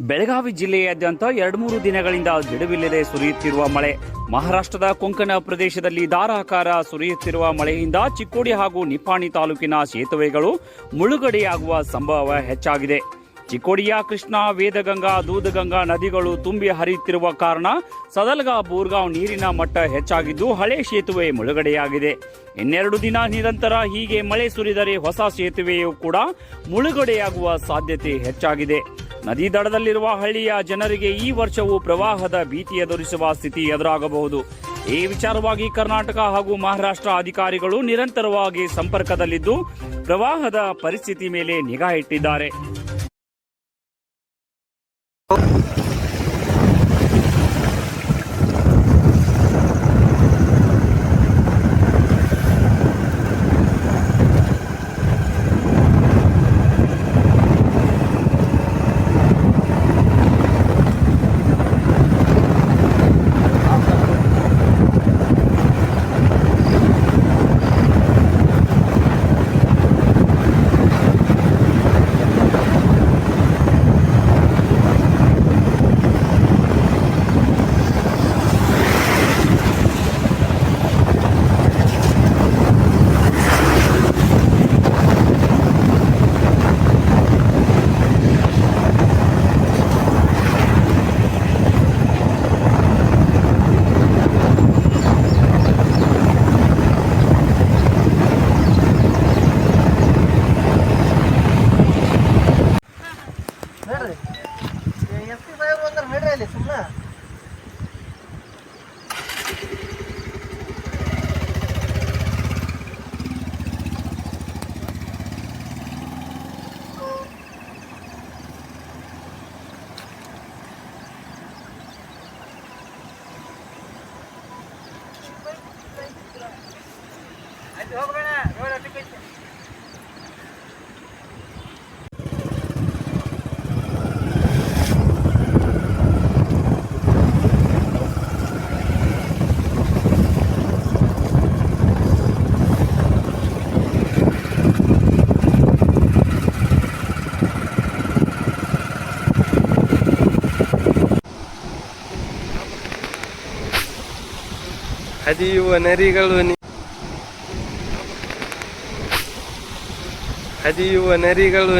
ಬೆಳಗಾವಿ ಜಿಲ್ಲೆಯಾದ್ಯಂತ ಎರಡು ಮೂರು ದಿನಗಳಿಂದ ಬಿಡುವಿಲ್ಲದೆ ಸುರಿಯುತ್ತಿರುವ ಮಳೆ. ಮಹಾರಾಷ್ಟ್ರದ ಕೊಂಕಣ ಪ್ರದೇಶದಲ್ಲಿ ಧಾರಾಕಾರ ಸುರಿಯುತ್ತಿರುವ ಮಳೆಯಿಂದ ಚಿಕ್ಕೋಡಿ ಹಾಗೂ ನಿಪಾಣಿ ತಾಲೂಕಿನ ಸೇತುವೆಗಳು ಮುಳುಗಡೆಯಾಗುವ ಸಂಭವ ಹೆಚ್ಚಾಗಿದೆ. ಚಿಕ್ಕೋಡಿಯ ಕೃಷ್ಣ, ವೇದಗಂಗಾ, ದೂದಗಂಗಾ ನದಿಗಳು ತುಂಬಿ ಹರಿಯುತ್ತಿರುವ ಕಾರಣ ಸದಲ್ಗಾ, ಬೂರ್ಗಾಂವ್ ನೀರಿನ ಮಟ್ಟ ಹೆಚ್ಚಾಗಿದ್ದು ಹಳೆ ಸೇತುವೆ ಮುಳುಗಡೆಯಾಗಿದೆ. ಇನ್ನೆರಡು ದಿನ ನಿರಂತರ ಹೀಗೆ ಮಳೆ ಸುರಿದರೆ ಹೊಸ ಸೇತುವೆಯು ಕೂಡ ಮುಳುಗಡೆಯಾಗುವ ಸಾಧ್ಯತೆ ಹೆಚ್ಚಾಗಿದೆ. ನದಿ ದಡದಲ್ಲಿರುವ ಹಳ್ಳಿಯ ಜನರಿಗೆ ಈ ವರ್ಷವೂ ಪ್ರವಾಹದ ಭೀತಿ ಎದುರಿಸುವ ಸ್ಥಿತಿ ಎದುರಾಗಬಹುದು. ಈ ವಿಚಾರವಾಗಿ ಕರ್ನಾಟಕ ಹಾಗೂ ಮಹಾರಾಷ್ಟ್ರ ಅಧಿಕಾರಿಗಳು ನಿರಂತರವಾಗಿ ಸಂಪರ್ಕದಲ್ಲಿದ್ದು, ಪ್ರವಾಹದ ಪರಿಸ್ಥಿತಿ ಮೇಲೆ ನಿಗಾ ಇಟ್ಟಿದ್ದಾರೆ. ಅಂದ್ರೆ ನೋಡ್ರಿ ಅಲ್ಲಿ ಸುಮ್ಮನೆ ಹರಿಯುವ ನರಿಗಳು ಹರಿಯುವ ನರಿಗಳು